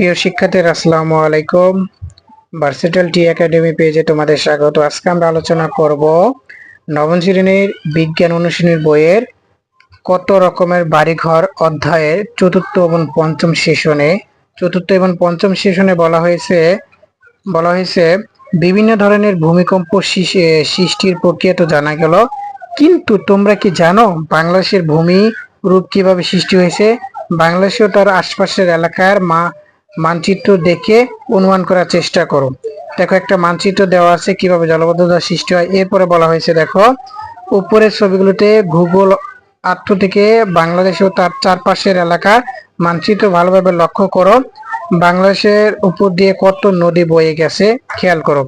প্রিয় শিক্ষার্থীরা, আসসালামু আলাইকুম। ভার্সিটাল টি একাডেমি পেজে তোমাদের স্বাগত। আজকে আমরা আলোচনা করব নবম শ্রেণির বিজ্ঞান অনুশীলনীর বইয়ের কত রকমের বাড়িঘর অধ্যায়ের চতুর্থ এবং পঞ্চম সেশনে। চতুর্থ এবং পঞ্চম সেশনে বলা হয়েছে বলা হয়েছে, বিভিন্ন ধরনের ভূমিকম্প সৃষ্টির প্রক্রিয়া তো জানা গেল। কিন্তু তোমরা কি জানো বাংলাদেশের ভূমি রূপ কীভাবে সৃষ্টি হয়েছে? বাংলাদেশ ও তার আশপাশের এলাকার মা মানচিত্র দেখে অনুমান করার চেষ্টা করো। দেখো, একটা মানচিত্র দেওয়া আছে, কীভাবে জলবদ্ধতা সৃষ্টি হয়। এরপরে বলা হয়েছে, দেখো, উপরের ছবিগুলোতে ভূগোল আত্ম থেকে বাংলাদেশ ও তার চারপাশের এলাকা মানচিত্র ভালোভাবে লক্ষ্য করো। বাংলাদেশের উপর দিয়ে কত নদী বয়ে গেছে, খেয়াল করো।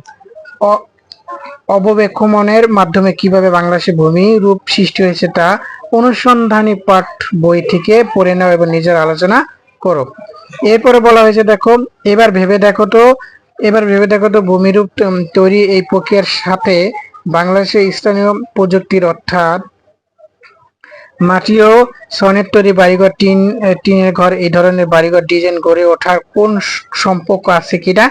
অববেক্ষমনের মাধ্যমে কীভাবে বাংলাদেশের ভূমি রূপ সৃষ্টি হয়েছে তা অনুসন্ধানী পাঠ বই থেকে পড়ে নাও এবং নিজের আলোচনা করো। এরপরে বলা হয়েছে, দেখো, এবার ভেবে দেখো তো, এবার ভেবে দেখো তো ভূমিরূপ তৈরি এই প্রক্রিয়ার সাথে বাংলাদেশের স্থানীয় প্রযুক্তির অর্থাৎ মাটি ও সনের তৈরি বাড়িঘর, টিন টিনের ঘর, এই ধরনের বাড়িঘর ডিজাইন গড়ে ওঠার কোন সম্পর্ক আছে কিনা,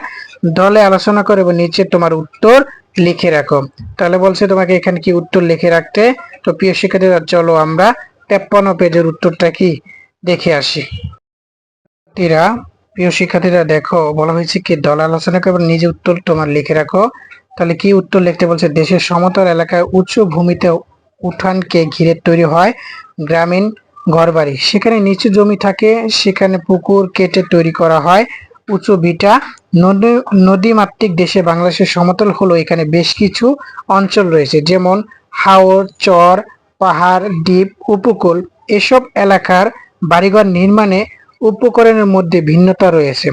দলে আলোচনা করে নিচে তোমার উত্তর লিখে রাখো। তাহলে বলছে তোমাকে এখানে কি উত্তর লিখে রাখতে? তো প্রিয় শিক্ষার্থীরা, চলো আমরা তেপ্পান্ন পেজের উত্তরটা কি দেখে আসি। শিক্ষার্থীরা, প্রিয় শিক্ষার্থীরা, দেখো, বলা হয়েছে কি, দল আলোচনা করে নিজে উত্তর তোমার লিখে রাখো। তাহলে কি উত্তর লিখতে বলছে? দেশের সমতল এলাকায় উঁচু ভূমিতে উঠানকে ঘিরে তৈরি হয় গ্রামীণ ঘরবাড়ি। সেখানে নিচু জমি থাকে, সেখানে পুকুর কেটে তৈরি করা হয় উঁচু ভিটা। নদী নদীমাতৃক দেশে বাংলাদেশের সমতল হলো এখানে বেশ কিছু অঞ্চল রয়েছে, যেমন হাওর, চর, পাহাড়, দ্বীপ, উপকূল। এসব এলাকার বাড়িঘর নির্মাণে উপকরণের মধ্যে ভিন্নতা রয়েছে।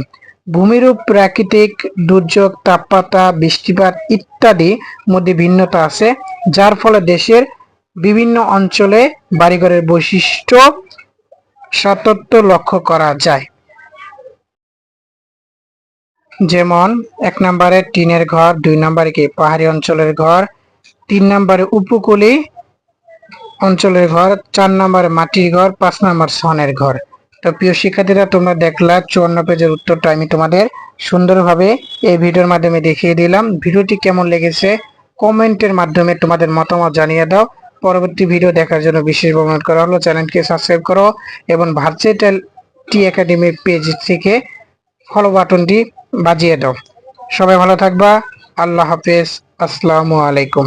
ভূমিরূপ, প্রাকৃতিক দুর্যোগ, তাপমাত্রা, বৃষ্টিপাত ইত্যাদি মধ্যে ভিন্নতা আছে, যার ফলে দেশের বিভিন্ন অঞ্চলে বাড়িঘরের বৈশিষ্ট্য সাতত্য লক্ষ্য করা যায়। যেমন, এক নম্বরে টিনের ঘর, দুই নম্বরে কি পাহাড়ি অঞ্চলের ঘর, তিন নম্বরে উপকূলী অঞ্চলের ঘর, চার নম্বরে মাটির ঘর, পাঁচ নম্বর সনের ঘর। তো প্রিয় শিক্ষার্থীরা, তোমরা দেখলা চুয়ান্ন পেজের উত্তরটা আমি তোমাদের সুন্দরভাবে এই ভিডিওর মাধ্যমে দেখিয়ে দিলাম। ভিডিওটি কেমন লেগেছে কমেন্টের মাধ্যমে তোমাদের মতামত জানিয়ে দাও। পরবর্তী ভিডিও দেখার জন্য বিশেষ অনুরোধ করা হলো চ্যানেলকে সাবস্ক্রাইব করো এবং ভার্চুয়াল টি একাডেমির পেজ থেকে ফলো বাটনটি বাজিয়ে দাও। সবাই ভালো থাকবা, আল্লাহ হাফেজ, আসসালামু আলাইকুম।